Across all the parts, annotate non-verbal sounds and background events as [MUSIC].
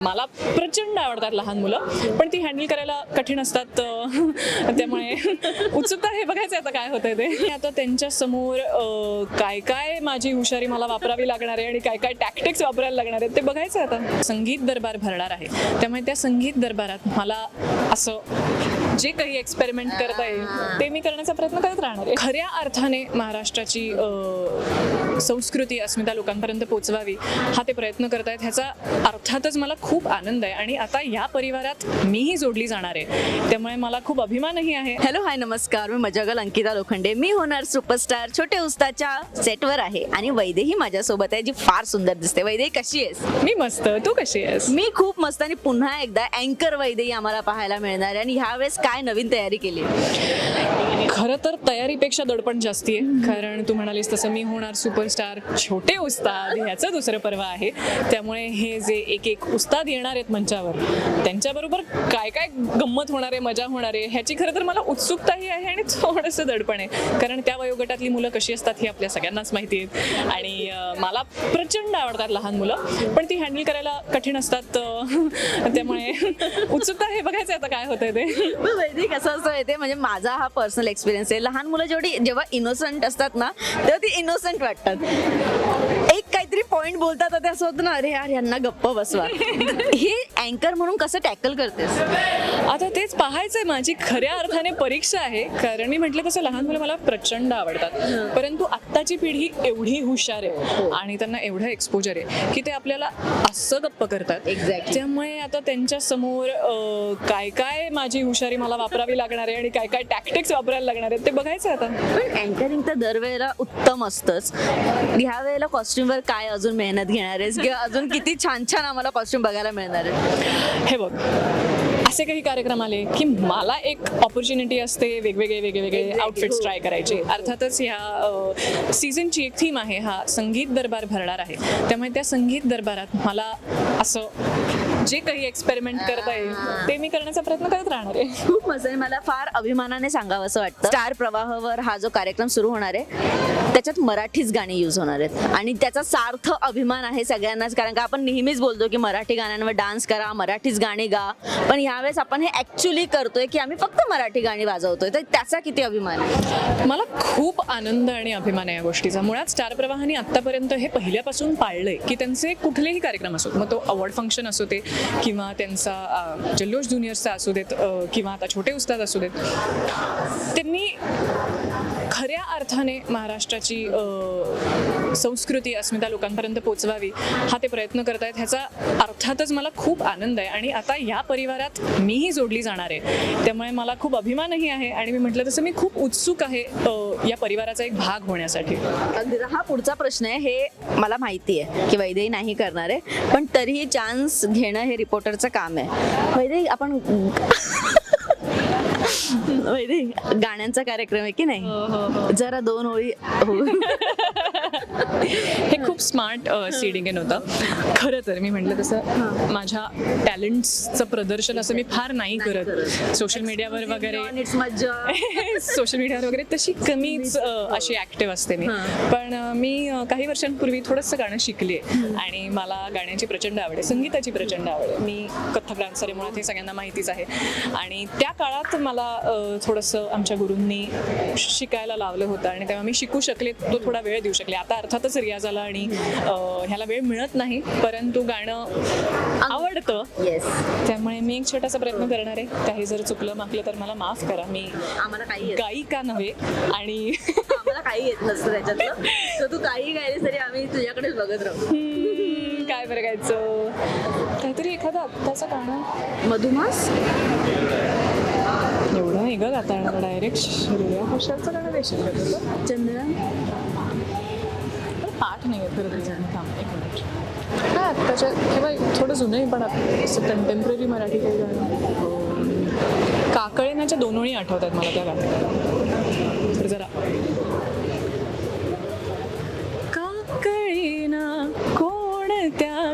मला प्रचंड आवडतात लहान मुलं पण ती हँडल करायला कठीण असतात [LAUGHS] त्यामुळे उत्सुकता हे बघायचं आता काय होतंय ते. आता त्यांच्यासमोर काय काय माझी हुशारी मला वापरावी लागणार आहे आणि काय काय टॅक्टिक्स वापरायला लागणार आहेत ते बघायचं आता. संगीत दरबार भरणार आहे. त्यामुळे त्या संगीत दरबारात मला असं जे काही एक्सपेरिमेंट करता येईल ते मी करण्याचा प्रयत्न करत राहणार आहे. खऱ्या अर्थाने महाराष्ट्राची संस्कृती अस्मिता लोकांपर्यंत पोचवावी हा ते प्रयत्न करतायत. ह्याचा अर्थातच मला खूप आनंद आहे आणि आता या परिवारात मीही जोडली जाणार आहे. त्यामुळे मला खूप अभिमानही आहे. हॅलो हाय नमस्कार. मी मजागल अंकिता लोखंडे. मी होणार सुपरस्टार छोटे उस्ताच्या सेटवर आहे. आणि वैदेही माझ्यासोबत आहे जी फार सुंदर दिसते. वैदेही कशी आहेस? मी मस्त. तू कशी आहेस? मी खूप मस्त आणि पुन्हा एकदा अँकर वैदेही आम्हाला पाहायला मिळणार आहे. आणि ह्यावेळेस काय नवीन तयारी केली? खरं तर तयारीपेक्षा दडपण जास्ती आहे. कारण तू म्हणालीस तसं मी होणार सुपरस्टार छोटे उस्ताद ह्याचं दुसरं पर्व आहे. त्यामुळे हे जे एक एक उस्ताद येणार आहेत मंचावर. त्यांच्याबरोबर काय काय गंमत होणार आहे मजा होणार आहे ह्याची खरं तर मला उत्सुकताही आहे आणि थोडंसं दडपण आहे. कारण त्या वयोगटातली मुलं कशी असतात हे आपल्या सगळ्यांनाच माहिती आहेत. आणि मला प्रचंड आवडतात लहान मुलं पण ती हँडल करायला कठीण असतात [LAUGHS] त्यामुळे उत्सुकता हे बघायचं आता काय होतंय ते. पण कसं असं येते म्हणजे माझा हा पर्सनल एक्सपिरियन्स आहे. लहान मुलं जेवढी जेव्हा इनोसंट असतात ना तेव्हा ती इनोसंट वाटतात. पॉइंट बोलतात तर ते असं होतं ना अरे यार यांना गप्प बसवा. [LAUGHS] हे अँकर म्हणून कसं टॅकल करतेस? आता तेच पाहायचंय माझी खऱ्या अर्थाने परीक्षा आहे. कारण मी म्हटलं तसं लहान मुलं मला प्रचंड आवडतात. परंतु आत्ताची पिढी एवढी हुशार आहे आणि त्यांना एवढं एक्सपोजर आहे की ते आपल्याला असं गप्प करतात. Exactly. त्यामुळे आता त्यांच्यासमोर काय काय माझी हुशारी मला वापरावी लागणार आहे आणि काय काय टॅक्टिक्स वापरायला लागणार आहेत ते बघायचं आता. पण अँकरिंग तर दरवेळेला उत्तम असतंच. ह्या वेळेला कॉस्ट्युमवर काय अजून मेहनत घेणार आहेस किंवा अजून किती छान छान आम्हाला कॉस्ट्युम बघायला मिळणार आहे हे बघ असे काही कार्यक्रम आले की मला एक ऑपॉर्च्युनिटी असते वेगवेगळे वेगवेगळे. आउटफिट्स हो. ट्राय करायचे अर्थातच ह्या सीझनची एक थीम आहे हा संगीत दरबार भरणार आहे त्यामुळे त्या संगीत दरबारात मला असं जे काही एक्सपेरिमेंट करता येईल ते मी करण्याचा प्रयत्न करत राहणार आहे. खूप मजा आहे मला फार अभिमानाने सांगावं असं वाटतं. स्टार प्रवाहावर हा जो कार्यक्रम सुरू होणार आहे त्याच्यात मराठीच गाणी यूज होणार आहेत. आणि त्याचा सार्थ अभिमान आहे सगळ्यांनाच कारण का आपण नेहमीच बोलतो की मराठी गाण्यांवर डान्स करा मराठीच गाणी गा. पण यावेळेस आपण हे ऍक्च्युली करतोय की आम्ही फक्त मराठी गाणी वाजवतोय. तर त्याचा किती अभिमान आहे? मला खूप आनंद आणि अभिमान आहे या गोष्टीचा. मुळात स्टार प्रवाहाने आत्तापर्यंत हे पहिल्यापासून पाळलंय की त्यांचे कुठलेही कार्यक्रम असोत मग तो अवॉर्ड फंक्शन असू दे किंवा त्यांचा जल्लोष ज्युनियर्सचा असू देत किंवा आता छोटे उस्ताद असू देत त्यांनी खऱ्या अर्थाने महाराष्ट्राची संस्कृती अस्मिता लोकांपर्यंत पोचवावी हा ते प्रयत्न करत आहेत ह्याचा अर्थातच मला खूप आनंद आहे. आणि आता या परिवारात मीही जोडली जाणार आहे. त्यामुळे मला खूप अभिमानही आहे आणि मी म्हटलं तसं मी खूप उत्सुक आहे या परिवाराचा एक भाग होण्यासाठी. हा पुढचा प्रश्न आहे हे मला माहिती आहे की वैदेही नाही करणार आहे पण तरीही चान्स घेणं हे रिपोर्टरचं काम आहे. वैदेही आपण वैदेही गाण्यांचा कार्यक्रम आहे की नाही? जरा दोन ओळी हो. हे खूप स्मार्ट सीडिंग इन होतं. खरं तर मी म्हटलं तसं माझ्या टॅलेंट्सचं प्रदर्शन असं मी फार नाही करत. सोशल मीडियावर वगैरे. [LAUGHS] सोशल मीडियावर वगैरे तशी कमीच अशी ऍक्टिव्ह असते मी. पण मी काही वर्षांपूर्वी थोडंसं गाणं शिकले आणि मला गाण्याची प्रचंड आवड आहे. संगीताची प्रचंड आवड आहे. मी कथ्थक डान्सर आहे मुळात हे सगळ्यांना माहितीच आहे. आणि त्या काळात मला थोडंसं आमच्या गुरूंनी शिकायला लावलं होतं आणि तेव्हा मी शिकू शकले तो थोडा वेळ देऊ शकले. आता अर्थातच रियाजाला आणि ह्याला वेळ मिळत नाही परंतु गाणं आवडतं. येस त्यामुळे मी एक छोटासा प्रयत्न करणार आहे. काही जर चुकलं मागलं तर मला माफ करा. मी आम्हाला काही गायिका नव्हे आणि आम्हाला काही येत नसतं त्याच्यातलं. तर तू काही गायलीस तरी आम्ही तुझ्याकडेच बघत राहू. काय बरं गायचं काहीतरी एखादं आत्ताचं गाणं. मधुमास? एवढं नाही ग गाता येणार डायरेक्ट श्रेया घोषालचं गाणं देशील का तुझं चंद्र पाठ नाही आहे खरं तुझं थांब एक मिनिट. काय आत्ताच्या किंवा थोडं जुनंही पण असं कंटेम्पररी मराठी काही गाणं. काकळेनाच्या दोन ओळी आठवत आहेत मला त्या गाण्यात. जरा.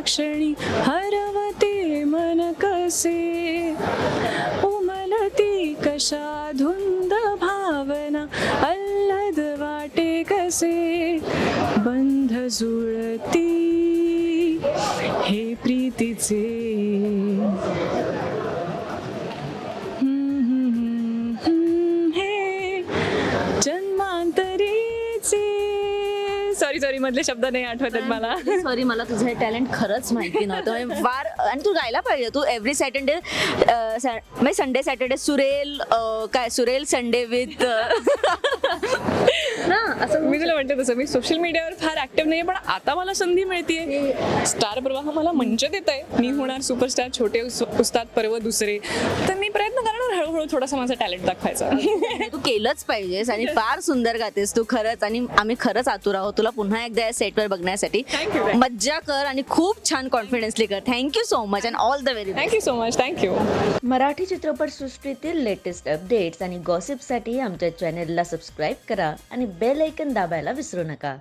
क्षणी हरवते मन कसे? उमलती कशा धुंद भावना अल्लद वाटे कसे? बंध जुळती हे प्रीतीचे सॉरी सॉरी मधले शब्द नाही आठवत आहेत मला. सॉरी मला तुझं हे टॅलेंट खरंच माहिती नव्हतं. [LAUGHS] म्हणजे फार आणि तू गायला पाहिजे तू एव्हरी सॅटर्डे म्हणजे संडे सॅटर्डे सुरेल अं, काय सुरेल संडे विथ [LAUGHS] ना असं मी तुला म्हणते तसं मी सोशल मीडियावर फार ऍक्टिव्ह नाही पण आता मला संधी मिळतीये. स्टार प्रवाह मला मंच देत आहे मी होणार सुपरस्टार छोटे उस- उस्ताद पर्व दुसरे. तर मी प्रयत्न करणार हळूहळू थोडासा माझा टॅलेंट दाखवायचा. तू केलंच पाहिजेस आणि फार सुंदर गातेस तू खरंच आणि आम्ही खरंच आतुर आहोत. तुला पुन्हा एकदा या सेटवर बघण्यासाठी. मज्जा कर आणि खूप छान कॉन्फिडन्सली कर. Thank you so much and all the very thank you so much thank you Marathi चित्रपटसृष्टीतील लेटेस्ट अपडेट्स आणि गॉसिपसाठी आमच्या चॅनेलला सबस्क्राईब करा आणि बेल ऐकन दाबायला विसरू नका.